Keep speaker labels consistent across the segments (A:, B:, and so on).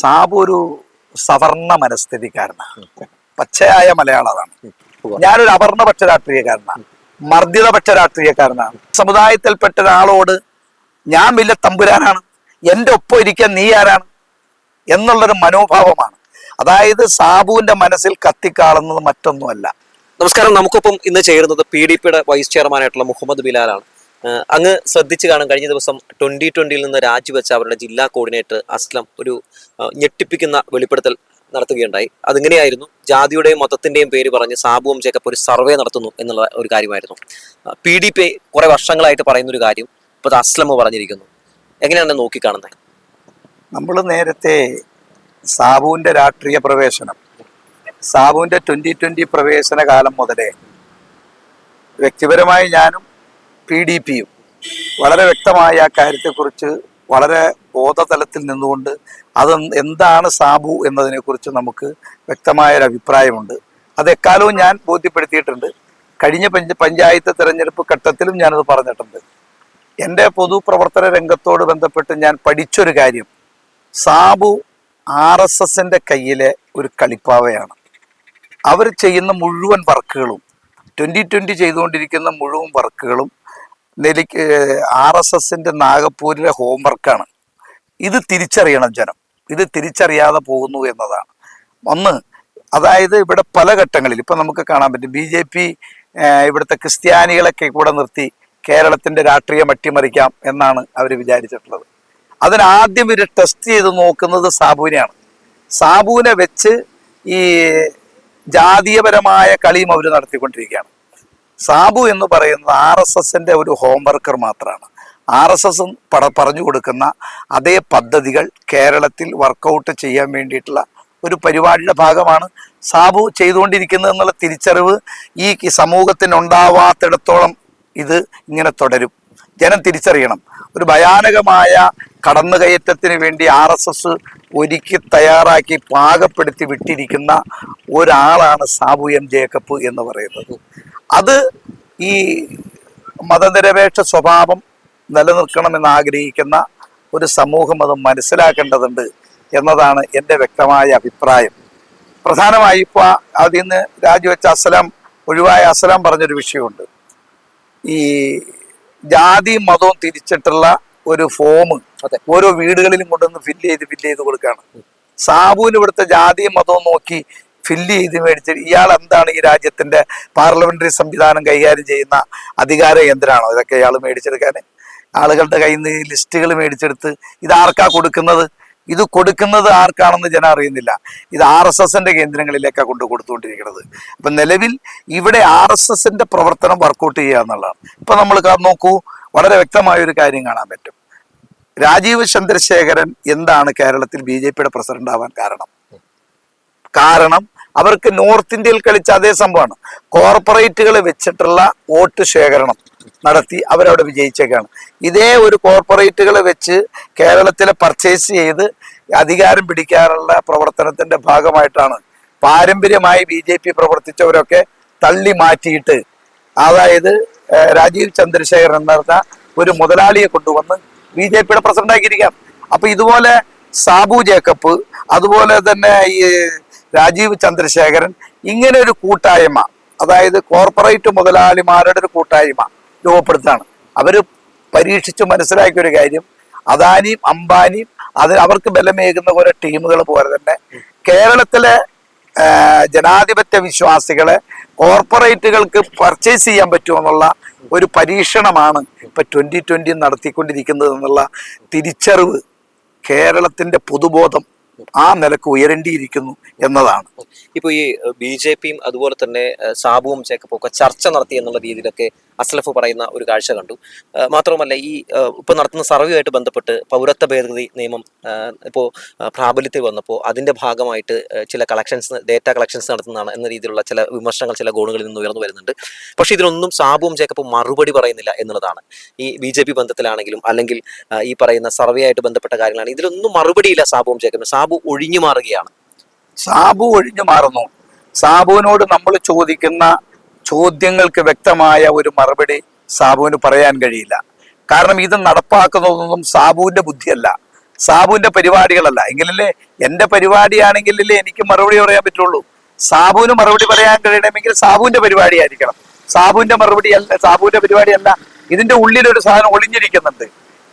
A: സാബു ഒരു സവർണ മനസ്ഥിതിക്കാരനാണ്. പച്ചയായ മലയാളമാണ്. ഞാനൊരു അപർണപക്ഷ രാഷ്ട്രീയക്കാരനാണ്. മർദ്ദിതപക്ഷ രാഷ്ട്രീയക്കാരനാണ്. സമുദായത്തിൽപ്പെട്ട ഒരാളോട് ഞാൻ വലിയ തമ്പുരാനാണ്. എന്റെ ഒപ്പം ഇരിക്കാൻ നീ ആരാണ്? എന്നുള്ളൊരു മനോഭാവമാണ്. അതായത് സാബുവിന്റെ മനസ്സിൽ കത്തിക്കാളുന്നത് മറ്റൊന്നുമല്ല.
B: നമസ്കാരം. നമുക്കൊപ്പം ഇന്ന് ചേരുന്നത് പി ഡി പിയുടെ വൈസ് ചെയർമാനായിട്ടുള്ള മുഹമ്മദ് ബിലാലാണ്. അങ്ങ് ശ്രദ്ധിച്ചു കാണാം. കഴിഞ്ഞ ദിവസം ട്വന്റി ട്വന്റിയിൽ നിന്ന് രാജിവെച്ച അവരുടെ ജില്ലാ കോർഡിനേറ്റർ അസ്ലം ഒരു ഞെട്ടിപ്പിക്കുന്ന വെളിപ്പെടുത്തൽ നടത്തുകയുണ്ടായി. അതിങ്ങനെയായിരുന്നു ജാതിയുടെയും മതത്തിന്റെയും പേര് പറഞ്ഞ് സാബുവും ജേക്കബ് ഒരു സർവേ നടത്തുന്നു എന്നുള്ള ഒരു കാര്യമായിരുന്നു. പി ഡി പി കുറെ വർഷങ്ങളായിട്ട് പറയുന്ന ഒരു കാര്യം ഇപ്പൊ അത് അസ്ലം പറഞ്ഞിരിക്കുന്നു. എങ്ങനെയാണ് നോക്കിക്കാണുന്നത്?
A: നമ്മൾ നേരത്തെ സാബുവിന്റെ രാഷ്ട്രീയ പ്രവേശനം സാബുവിന്റെ ട്വന്റി ട്വന്റി പ്രവേശന കാലം മുതലേ വ്യക്തിപരമായി ഞാനും പി ഡി പിയും. വളരെ വ്യക്തമായ ആ കാര്യത്തെക്കുറിച്ച് വളരെ ബോധതലത്തിൽ നിന്നുകൊണ്ട് അത് എന്താണ് സാബു എന്നതിനെക്കുറിച്ച് നമുക്ക് വ്യക്തമായൊരു അഭിപ്രായമുണ്ട്. അത് എക്കാലവും ഞാൻ ബോധ്യപ്പെടുത്തിയിട്ടുണ്ട്. കഴിഞ്ഞ പഞ്ച പഞ്ചായത്ത് തിരഞ്ഞെടുപ്പ് ഘട്ടത്തിലും ഞാനത് പറഞ്ഞിട്ടുണ്ട്. എന്റെ പൊതുപ്രവർത്തന രംഗത്തോട് ബന്ധപ്പെട്ട് ഞാൻ പഠിച്ചൊരു കാര്യം. സാബു ആർ എസ് എസിന്റെ കയ്യിലെ ഒരു കളിപ്പാവയാണ്. അവർ ചെയ്യുന്ന മുഴുവൻ വർക്കുകളും ട്വന്റി ട്വന്റി ചെയ്തുകൊണ്ടിരിക്കുന്ന മുഴുവൻ വർക്കുകളും നെലിക്ക് ആർ എസ് എസിന്റെ നാഗപ്പൂരിലെ ഹോംവർക്കാണ് ഇത് തിരിച്ചറിയണം ജനം. ഇത് തിരിച്ചറിയാതെ പോകുന്നു എന്നതാണ്. ഒന്ന് അതായത് ഇവിടെ പല ഘട്ടങ്ങളിൽ ഇപ്പം നമുക്ക് കാണാൻ പറ്റും ബി ജെ പി ഇവിടുത്തെ ക്രിസ്ത്യാനികളൊക്കെ കൂടെ നിർത്തി കേരളത്തിന്റെ രാഷ്ട്രീയം അട്ടിമറിക്കാം എന്നാണ് അവർ വിചാരിച്ചിട്ടുള്ളത്. അതിനാദ്യം ഇവർ ടെസ്റ്റ് ചെയ്ത് നോക്കുന്നത് സാബുവിനെയാണ്. സാബുവിനെ വെച്ച് ഈ ജാതീയപരമായ കളിയും അവർ നടത്തിക്കൊണ്ടിരിക്കുകയാണ്. സാബു എന്ന് പറയുന്നത് ആർ എസ് എസിന്റെ ഒരു ഹോംവർക്കർ മാത്രമാണ് ആർ എസ് എസ് പട പറഞ്ഞു കൊടുക്കുന്ന അതേ പദ്ധതികൾ കേരളത്തിൽ വർക്കൗട്ട് ചെയ്യാൻ വേണ്ടിയിട്ടുള്ള ഒരു പരിപാടിയുടെ ഭാഗമാണ് സാബു ചെയ്തുകൊണ്ടിരിക്കുന്നത് എന്നുള്ള തിരിച്ചറിവ് ഈ സമൂഹത്തിന് ഉണ്ടാവാത്തിടത്തോളം ഇത് ഇങ്ങനെ തുടരും. ജനം തിരിച്ചറിയണം. ഒരു ഭയാനകമായ കടന്നുകയറ്റത്തിന് വേണ്ടി ആർ എസ് എസ് ഒരുക്കി തയ്യാറാക്കി പാകപ്പെടുത്തി വിട്ടിരിക്കുന്ന ഒരാളാണ് സാബു എം ജേക്കബ് എന്ന് പറയുന്നത്. അത് ഈ മതനിരപേക്ഷ സ്വഭാവം നിലനിൽക്കണമെന്ന് ആഗ്രഹിക്കുന്ന ഒരു സമൂഹം അത് മനസ്സിലാക്കേണ്ടതുണ്ട് എന്നതാണ് എന്റെ വ്യക്തമായ അഭിപ്രായം. പ്രധാനമായി ഇപ്പോൾ അതിൽ നിന്ന് രാജിവെച്ച അസലാം ഒഴിവായ അസലാം പറഞ്ഞൊരു വിഷയമുണ്ട്. ഈ ജാതി മതവും തിരിച്ചിട്ടുള്ള ഒരു ഫോം ഓരോ വീടുകളിലും കൊണ്ടുവന്ന് ഫില്ല് ചെയ്ത് ഫില്ല് ചെയ്ത് കൊടുക്കുകയാണ്. സാബുവിന് ഇവിടുത്തെ ജാതിയും മതവും നോക്കി ഫില്ല് ചെയ്ത് മേടിച്ച് ഇയാൾ എന്താണ് ഈ രാജ്യത്തിന്റെ പാർലമെന്ററി സംവിധാനം കൈകാര്യം ചെയ്യുന്ന അധികാര കേന്ദ്രമാണോ? ഇതൊക്കെ ഇയാൾ മേടിച്ചെടുക്കാൻ. ആളുകളുടെ കയ്യിൽ നിന്ന് ലിസ്റ്റുകൾ മേടിച്ചെടുത്ത് ഇത് ആർക്കാ കൊടുക്കുന്നത്? ഇത് കൊടുക്കുന്നത് ആർക്കാണെന്ന് ജനം അറിയുന്നില്ല. ഇത് ആർ എസ് എസിന്റെ കേന്ദ്രങ്ങളിലേക്കാണ് കൊണ്ട് കൊടുത്തുകൊണ്ടിരിക്കുന്നത്. അപ്പൊ നിലവിൽ ഇവിടെ ആർ എസ് എസിന്റെ പ്രവർത്തനം വർക്കൗട്ട് ചെയ്യുക എന്നുള്ളതാണ്. ഇപ്പൊ നമ്മൾ നോക്കൂ വളരെ വ്യക്തമായ ഒരു കാര്യം കാണാൻ പറ്റും. രാജീവ് ചന്ദ്രശേഖരൻ എന്താണ് കേരളത്തിൽ ബി ജെ പിയുടെ പ്രസിഡന്റ് ആവാൻ കാരണം? കാരണം അവർക്ക് നോർത്ത് ഇന്ത്യയിൽ കളിച്ച അതേ സംഭവമാണ്. കോർപ്പറേറ്റുകളെ വെച്ചിട്ടുള്ള വോട്ട് ശേഖരണം നടത്തി അവരവിടെ വിജയിച്ചേക്കാണ്. ഇതേ ഒരു കോർപ്പറേറ്റുകളെ വെച്ച് കേരളത്തിലെ പർച്ചേസ് ചെയ്ത് അധികാരം പിടിക്കാനുള്ള പ്രവർത്തനത്തിന്റെ ഭാഗമായിട്ടാണ് പാരമ്പര്യമായി ബി ജെ പി പ്രവർത്തിച്ചവരൊക്കെ തള്ളി മാറ്റിയിട്ട് അതായത് രാജീവ് ചന്ദ്രശേഖരൻ എന്ന് പറഞ്ഞ ഒരു മുതലാളിയെ കൊണ്ടുവന്ന് ബി ജെ പിയുടെ പ്രസിഡന്റ് ആക്കിയിരിക്കാം. അപ്പൊ ഇതുപോലെ സാബു ജേക്കബ് അതുപോലെ തന്നെ ഈ രാജീവ് ചന്ദ്രശേഖരൻ ഇങ്ങനെ ഒരു കൂട്ടായ്മ അതായത് കോർപ്പറേറ്റ് മുതലാളിമാരുടെ ഒരു കൂട്ടായ്മ രൂപപ്പെടുത്താണ് അവർ പരീക്ഷിച്ച് മനസ്സിലാക്കിയ ഒരു കാര്യം അദാനിയും അംബാനിയും അത് അവർക്ക് ബലമേകുന്ന പോലെ ടീമുകൾ പോലെ തന്നെ കേരളത്തിലെ ജനാധിപത്യ വിശ്വാസികളെ കോർപ്പറേറ്റുകൾക്ക് പർച്ചേസ് ചെയ്യാൻ പറ്റുമെന്നുള്ള ഒരു പരീക്ഷണമാണ് ഇപ്പൊ ട്വന്റി ട്വന്റി നടത്തിക്കൊണ്ടിരിക്കുന്നത് എന്നുള്ള തിരിച്ചറിവ് കേരളത്തിന്റെ പൊതുബോധം ആ നിലയ്ക്ക് ഉയരേണ്ടിയിരിക്കുന്നു എന്നതാണ്.
B: ഇപ്പൊ ഈ ബി ജെ പിയും അതുപോലെ തന്നെ സാബുവും ചേക്കപ്പൊക്കെ ചർച്ച നടത്തി എന്നുള്ള രീതിയിലൊക്കെ അസ്ലഫ് പറയുന്ന ഒരു കാഴ്ച കണ്ടു. മാത്രവുമല്ല ഈ ഇപ്പോൾ ഇപ്പൊ നടത്തുന്ന സർവേയുമായിട്ട് ബന്ധപ്പെട്ട് പൗരത്വ ഭേദഗതി നിയമം ഇപ്പോൾ ഇപ്പോ പ്രാബല്യത്തിൽ വന്നപ്പോൾ അതിന്റെ ഭാഗമായിട്ട് ചില കളക്ഷൻസ് ഡേറ്റ കളക്ഷൻസ് നടത്തുന്നതാണ് എന്ന രീതിയിലുള്ള ചില വിമർശനങ്ങൾ ചില ഗോണുകളിൽ നിന്ന് ഉയർന്നു വരുന്നുണ്ട്. പക്ഷേ ഇതിനൊന്നും സാബുവും ജേക്കബും മറുപടി പറയുന്നില്ല എന്നുള്ളതാണ്. ഈ ബി ജെ പി ബന്ധത്തിലാണെങ്കിലും അല്ലെങ്കിൽ ഈ പറയുന്ന സർവേ ആയിട്ട് ബന്ധപ്പെട്ട കാര്യങ്ങളാണ്. ഇതിലൊന്നും മറുപടിയില്ല സാബുവും ജേക്കബും. സാബു ഒഴിഞ്ഞു മാറുകയാണ്.
A: സാബു ഒഴിഞ്ഞു മാറുന്നു. സാബുവിനോട് നമ്മൾ ചോദിക്കുന്ന ചോദ്യങ്ങൾക്ക് വ്യക്തമായ ഒരു മറുപടി സാബുവിന് പറയാൻ കഴിയില്ല. കാരണം ഇത് നടപ്പാക്കുന്നതൊന്നും സാബുവിന്റെ ബുദ്ധിയല്ല. സാബുവിന്റെ പരിപാടികളല്ല. എങ്കിലല്ലേ എന്റെ പരിപാടിയാണെങ്കിലല്ലേ എനിക്ക് മറുപടി പറയാൻ പറ്റുള്ളൂ. സാബുവിന് മറുപടി പറയാൻ കഴിയണമെങ്കിൽ സാബുവിന്റെ പരിപാടിയായിരിക്കണം. സാബുവിന്റെ മറുപടി അല്ല സാബുവിന്റെ പരിപാടിയല്ല. ഇതിന്റെ ഉള്ളിലൊരു സാധനം ഒളിഞ്ഞിരിക്കുന്നുണ്ട്.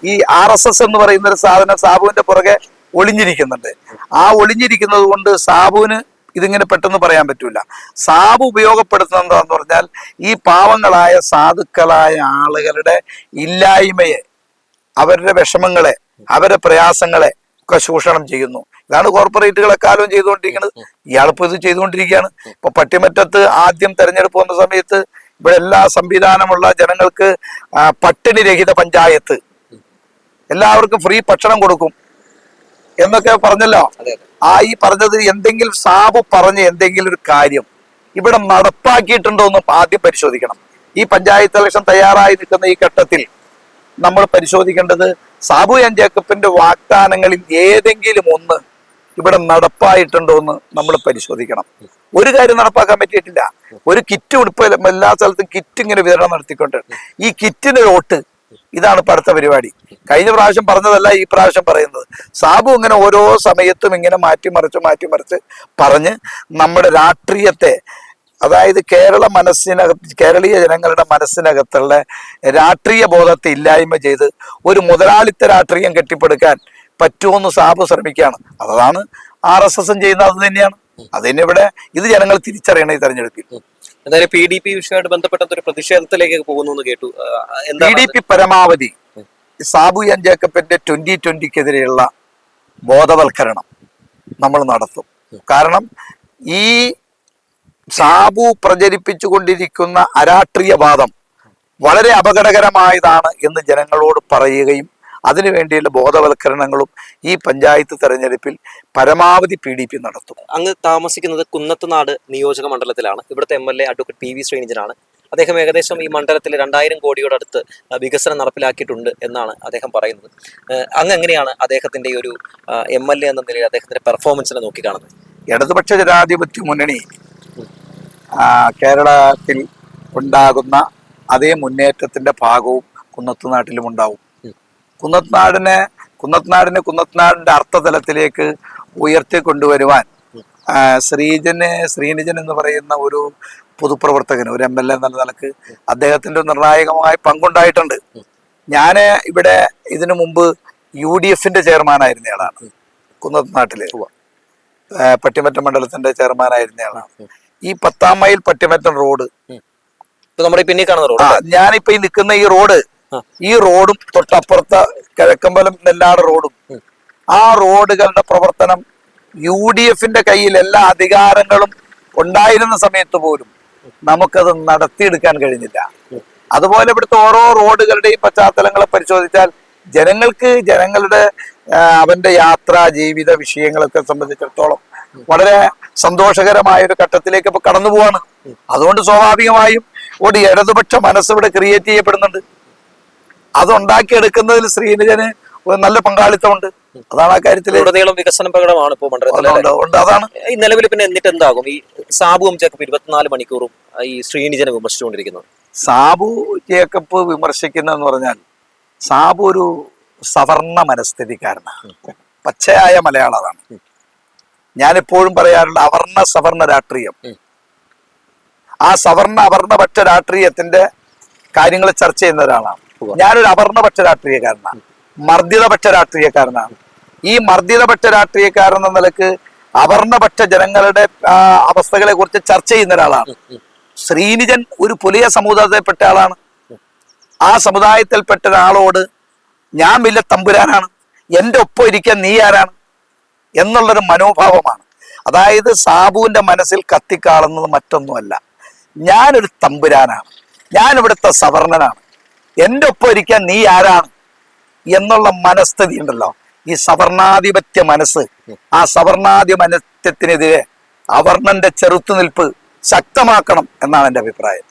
A: ഈ ആർ എസ് എസ് എന്ന് പറയുന്ന ഒരു സാധനം സാബുവിന്റെ പുറകെ ഒളിഞ്ഞിരിക്കുന്നുണ്ട്. ആ ഒളിഞ്ഞിരിക്കുന്നത് കൊണ്ട് സാബുവിന് ഇതിങ്ങനെ പെട്ടെന്ന് പറയാൻ പറ്റൂല. സാബ് ഉപയോഗപ്പെടുത്തുന്നത് എന്താന്ന് പറഞ്ഞാൽ ഈ പാവങ്ങളായ സാധുക്കളായ ആളുകളുടെ ഇല്ലായ്മയെ അവരുടെ വിഷമങ്ങളെ അവരുടെ പ്രയാസങ്ങളെ ഒക്കെ ചൂഷണം ചെയ്യുന്നു. ഇതാണ് കോർപ്പറേറ്റുകൾ എക്കാലവും ചെയ്തുകൊണ്ടിരിക്കുന്നത്. ഇയാളിപ്പോ ഇത് ചെയ്തുകൊണ്ടിരിക്കുകയാണ്. ഇപ്പൊ പട്ടിമറ്റത്ത് ആദ്യം തെരഞ്ഞെടുപ്പ് വന്ന സമയത്ത് ഇവിടെ എല്ലാ സംവിധാനമുള്ള ജനങ്ങൾക്ക് പട്ടിണി രഹിത പഞ്ചായത്ത് എല്ലാവർക്കും ഫ്രീ ഭക്ഷണം കൊടുക്കും. എന്നൊക്കെ പറഞ്ഞല്ലോ. ആ ഈ പറഞ്ഞത് എന്തെങ്കിലും സാബു പറഞ്ഞ എന്തെങ്കിലും ഒരു കാര്യം ഇവിടെ നടപ്പാക്കിയിട്ടുണ്ടോ എന്ന് ആദ്യം പരിശോധിക്കണം. ഈ പഞ്ചായത്ത് ഇലക്ഷൻ തയ്യാറായി നിൽക്കുന്ന ഈ ഘട്ടത്തിൽ നമ്മൾ പരിശോധിക്കേണ്ടത് സാബു എൻ ജേക്കബിന്റെ വാഗ്ദാനങ്ങളിൽ ഏതെങ്കിലും ഒന്ന് ഇവിടെ നടപ്പായിട്ടുണ്ടോ എന്ന് നമ്മൾ പരിശോധിക്കണം. ഒരു കാര്യം നടപ്പാക്കാൻ പറ്റിയിട്ടില്ല. ഒരു കിറ്റ് ഉടുപ്പ് എല്ലാ സ്ഥലത്തും കിറ്റ് ഇങ്ങനെ വിതരണം നടത്തിക്കൊണ്ട് ഈ കിറ്റിന്റെ വോട്ട് ഇതാണ് ഇപ്പൊ അടുത്ത പരിപാടി. കഴിഞ്ഞ പ്രാവശ്യം പറഞ്ഞതല്ല ഈ പ്രാവശ്യം പറയുന്നത്. സാബു ഇങ്ങനെ ഓരോ സമയത്തും ഇങ്ങനെ മാറ്റിമറിച്ച് മാറ്റിമറിച്ച് പറഞ്ഞ് നമ്മുടെ രാഷ്ട്രീയത്തെ അതായത് കേരള മനസ്സിനകത്ത് കേരളീയ ജനങ്ങളുടെ മനസ്സിനകത്തുള്ള രാഷ്ട്രീയ ബോധത്തെ ഇല്ലായ്മ ചെയ്ത് ഒരു മുതലാളിത്ത രാഷ്ട്രീയം കെട്ടിപ്പടുക്കാൻ പറ്റുമെന്ന് സാബു ശ്രമിക്കുകയാണ്. അതാണ് ആർ എസ് എസും ചെയ്യുന്നത് അത് തന്നെയാണ്. അതിനിടെ ഇത് ജനങ്ങൾ തിരിച്ചറിയണം ഈ തെരഞ്ഞെടുപ്പിൽ.
B: എന്തായാലും പി ഡി പി വിഷയമായിട്ട് ബന്ധപ്പെട്ട ഒരു പ്രതിഷേധത്തിലേക്ക് പോകുന്നു എന്ന് കേട്ടു.
A: പി ഡി പി പരമാവധി സാബു എൻ ജേക്കബിന്റെ ട്വന്റി ട്വന്റിക്കെതിരെയുള്ള ബോധവൽക്കരണം നമ്മൾ നടത്തും. കാരണം ഈ സാബു പ്രചരിപ്പിച്ചുകൊണ്ടിരിക്കുന്ന അരാഷ്ട്രീയവാദം വളരെ അപകടകരമായതാണ് എന്ന് ജനങ്ങളോട് പറയുകയും അതിനുവേണ്ടിയുള്ള ബോധവൽക്കരണങ്ങളും ഈ പഞ്ചായത്ത് തെരഞ്ഞെടുപ്പിൽ പരമാവധി പി ഡി പി നടത്തും.
B: അങ്ങ് താമസിക്കുന്നത് കുന്നത്തുനാട് നിയോജക മണ്ഡലത്തിലാണ്. ഇവിടുത്തെ M L A advocate P V ശ്രീനിജനാണ്. അദ്ദേഹം ഏകദേശം ഈ മണ്ഡലത്തിൽ രണ്ടായിരം കോടിയോട് അടുത്ത് വികസനം നടപ്പിലാക്കിയിട്ടുണ്ട് എന്നാണ് അദ്ദേഹം പറയുന്നത്. അങ്ങ് എങ്ങനെയാണ് അദ്ദേഹത്തിന്റെ ഈ ഒരു എം എൽ എ എന്ന നിലയിൽ അദ്ദേഹത്തിന്റെ പെർഫോമൻസിനെ നോക്കിക്കാണുന്നത്?
A: ഇടതുപക്ഷ ജനാധിപത്യ മുന്നണി കേരളത്തിൽ ഉണ്ടാകുന്ന അതേ മുന്നേറ്റത്തിന്റെ ഭാഗവും കുന്നത്തുനാട്ടിലും ഉണ്ടാവും. കുന്നത്തുനാടിനെ കുന്നത്നാടിനെ കുന്നത്നാടിന്റെ അർത്ഥതലത്തിലേക്ക് ഉയർത്തി കൊണ്ടുവരുവാൻ ശ്രീജനെ ശ്രീനിജൻ എന്ന് പറയുന്ന ഒരു പൊതുപ്രവർത്തകൻ ഒരു എം എൽ എ എന്നുള്ള നിലയ്ക്ക് അദ്ദേഹത്തിന്റെ നിർണായകമായ പങ്കുണ്ടായിട്ടുണ്ട്. ഞാൻ ഇവിടെ ഇതിനു മുമ്പ് യു ഡി എഫിന്റെ ചെയർമാനായിരുന്നയാളാണ് കുന്നത്തുനാട്ടിൽ ആ, പട്ടിമറ്റം മണ്ഡലത്തിന്റെ ചെയർമാനായിരുന്നയാളാണ് ഈ പത്താം മൈൽ പട്ടിമറ്റം റോഡ്.
B: നമ്മുടെ കാണുന്ന റോഡ്
A: ഞാനിപ്പോ ഈ നിൽക്കുന്ന ഈ റോഡ്. ഈ റോഡും തൊട്ടപ്പുറത്തെ കിഴക്കമ്പലം നെല്ലാട് റോഡും. ആ റോഡുകളുടെ പ്രവർത്തനം യു ഡി എഫിന്റെ കയ്യിൽ എല്ലാ അധികാരങ്ങളും ഉണ്ടായിരുന്ന സമയത്ത് പോലും നമുക്കത് നടത്തിയെടുക്കാൻ കഴിഞ്ഞില്ല. അതുപോലെ ഇവിടുത്തെ ഓരോ റോഡുകളുടെയും പശ്ചാത്തലങ്ങളെ പരിശോധിച്ചാൽ ജനങ്ങൾക്ക് ജനങ്ങളുടെ അവന്റെ യാത്ര ജീവിത വിഷയങ്ങളൊക്കെ സംബന്ധിച്ചിടത്തോളം വളരെ സന്തോഷകരമായ ഒരു ഘട്ടത്തിലേക്ക് ഇപ്പൊ കടന്നു പോവാണ്. അതുകൊണ്ട് സ്വാഭാവികമായും ഒരു ഇടതുപക്ഷ മനസ്സ് ഇവിടെ ക്രിയേറ്റ് ചെയ്യപ്പെടുന്നുണ്ട്. അത് ഉണ്ടാക്കിയെടുക്കുന്നതിൽ ശ്രീനിജന് നല്ല പങ്കാളിത്തമുണ്ട്. അതാണ് ആ കാര്യത്തിൽ
B: ഉടനീളം വികസന പ്രകടമാണ് ഇപ്പോൾ മണ്ഡലത്തിൽ.
A: അതാണ്
B: ഈ നിലവിൽ പിന്നെ എന്നിട്ട് എന്താകും? ഈ സാബുവും ചേക്കപ്പ് ഇരുപത്തിനാല് മണിക്കൂറും ഈ ശ്രീനിജനെ വിമർശിച്ചുകൊണ്ടിരിക്കുന്നത്
A: സാബു ജേക്കബ് വിമർശിക്കുന്നതെന്ന് പറഞ്ഞാൽ സാബു ഒരു സവർണ മനസ്ഥിതിക്കാരനാണ്. പച്ചയായ മലയാളം അതാണ് ഞാനെപ്പോഴും പറയാറുണ്ട് അവർണ സവർണ രാഷ്ട്രീയം. ആ സവർണ അവർണപക്ഷ രാഷ്ട്രീയത്തിന്റെ കാര്യങ്ങൾ ചർച്ച ചെയ്യുന്ന ഒരാളാണ്. ഞാനൊരു അപർണപക്ഷ രാഷ്ട്രീയക്കാരനാണ് മർദ്ദിതപക്ഷ രാഷ്ട്രീയക്കാരനാണ് ഈ മർദ്ദിതപക്ഷ രാഷ്ട്രീയക്കാരൻ എന്ന നിലയ്ക്ക് അപർണപക്ഷ ജനങ്ങളുടെ അവസ്ഥകളെ കുറിച്ച് ചർച്ച ചെയ്യുന്ന ഒരാളാണ്. ശ്രീനിജൻ ഒരു പുലിയ സമുദായത്തിൽപ്പെട്ട ആളാണ്. ആ സമുദായത്തിൽപ്പെട്ട ഒരാളോട് ഞാൻ വലിയ തമ്പുരാനാണ്. എന്റെ ഒപ്പം ഇരിക്കാൻ നീ ആരാണ്? എന്നുള്ളൊരു മനോഭാവമാണ്. അതായത് സാബുവിന്റെ മനസ്സിൽ കത്തിക്കാളുന്നത് മറ്റൊന്നുമല്ല. ഞാനൊരു തമ്പുരാനാണ്. ഞാൻ ഇവിടുത്തെ സവർണനാണ് എന്റെ ഒപ്പം ഇരിക്കാൻ നീ ആരാണ് എന്നുള്ള മനസ്ഥിതി ഉണ്ടല്ലോ. ഈ സവർണാധിപത്യ മനസ്സ് ആ സവർണാധിപത്യത്തിനെതിരെ അവർണന്റെ ചെറുത്തുനിൽപ്പ് ശക്തമാക്കണം എന്നാണ് എന്റെ അഭിപ്രായം.